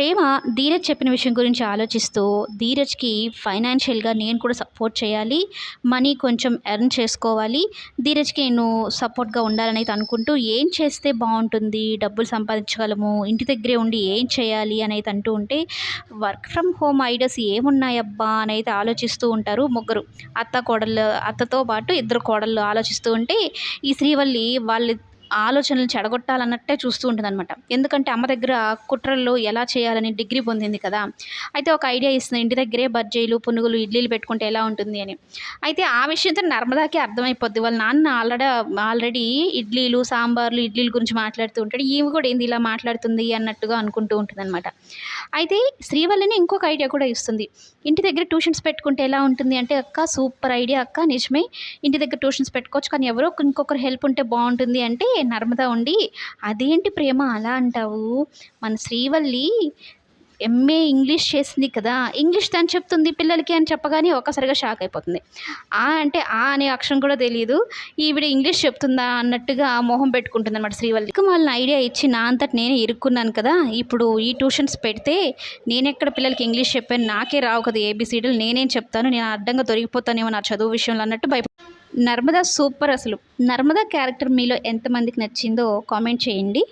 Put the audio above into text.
ప్రేమ ధీరజ్ చెప్పిన విషయం గురించి ఆలోచిస్తూ ధీరజ్కి ఫైనాన్షియల్గా నేను కూడా సపోర్ట్ చేయాలి మనీ కొంచెం ఎర్న్ చేసుకోవాలి. ధీరజ్కి నేను సపోర్ట్గా ఉండాలని అయితే అనుకుంటూ ఏం చేస్తే బాగుంటుంది డబ్బులు సంపాదించగలము ఇంటి దగ్గరే ఉండి ఏం చేయాలి అనేది అంటూ ఉంటే వర్క్ ఫ్రమ్ హోమ్ ఐడియాస్ ఏమున్నాయబ్బా అని అయితే ఆలోచిస్తూ ఉంటారు ముగ్గురు. అత్త కోడళ్ళు అత్తతో పాటు ఇద్దరు కోడళ్ళు ఆలోచిస్తూ ఉంటే ఈ శ్రీవల్లి వాళ్ళ ఆలోచనలు చెడగొట్టాలన్నట్టే చూస్తూ ఉంటుందన్నమాట. ఎందుకంటే అమ్మ దగ్గర కుట్రల్లో ఎలా చేయాలని డిగ్రీ పొందింది కదా. అయితే ఒక ఐడియా ఇస్తుంది ఇంటి దగ్గరే బజ్జీలు పునుగులు ఇడ్లీలు పెట్టుకుంటే ఎలా ఉంటుంది అని. అయితే ఆ విషయంతో నర్మదాకి అర్థమైపోద్ది. వాళ్ళ నాన్న ఆల్రెడీ ఆల్రెడీ ఇడ్లీలు సాంబార్లు ఇడ్లీల గురించి మాట్లాడుతూ ఉంటాడు. ఈమె కూడా ఏంది ఇలా మాట్లాడుతుంది అన్నట్టుగా అనుకుంటూ ఉంటుంది అనమాట అయితే శ్రీవల్లిని ఇంకొక ఐడియా కూడా ఇస్తుంది. ఇంటి దగ్గర ట్యూషన్స్ పెట్టుకుంటే ఎలా ఉంటుంది అంటే అక్క సూపర్ ఐడియా అక్క నిజమే. ఇంటి దగ్గర ట్యూషన్స్ పెట్టుకోవచ్చు కానీ ఎవరో ఇంకొకరు హెల్ప్ ఉంటే బాగుంటుంది అంటే నర్మదా ఉండి అదేంటి ప్రేమ? అలా అంటావు? మన శ్రీవల్లి ఎంఏ ఇంగ్లీష్ చేసింది కదా ఇంగ్లీష్ తను చెప్తుంది పిల్లలకి అని చెప్పగానే ఒక్కసారిగా షాక్ అయిపోతుంది. ఆ అంటే ఆ అనే అక్షరం కూడా తెలియదు ఈవిడ ఇంగ్లీష్ చెప్తుందా అన్నట్టుగా మొహం పెట్టుకుంటుంది అనమాట శ్రీవల్లి వాళ్ళని ఐడియా ఇచ్చి నా అంతటి నేనే ఇరుక్కున్నాను కదా ఇప్పుడు ఈ ట్యూషన్స్ పెడితే నేనెక్కడ పిల్లలకి ఇంగ్లీష్ చెప్పాను? నాకే రావు కదా ఏబిసిడీలు నేనేం చెప్తాను? నేను అడ్డంగా దొరికిపోతానేమో నా చదువు విషయంలో అన్నట్టు భయప నర్మదా సూపర్ అసలు. నర్మదా క్యారెక్టర్ మీలో ఎంతమందికి నచ్చిందో కామెంట్ చేయండి.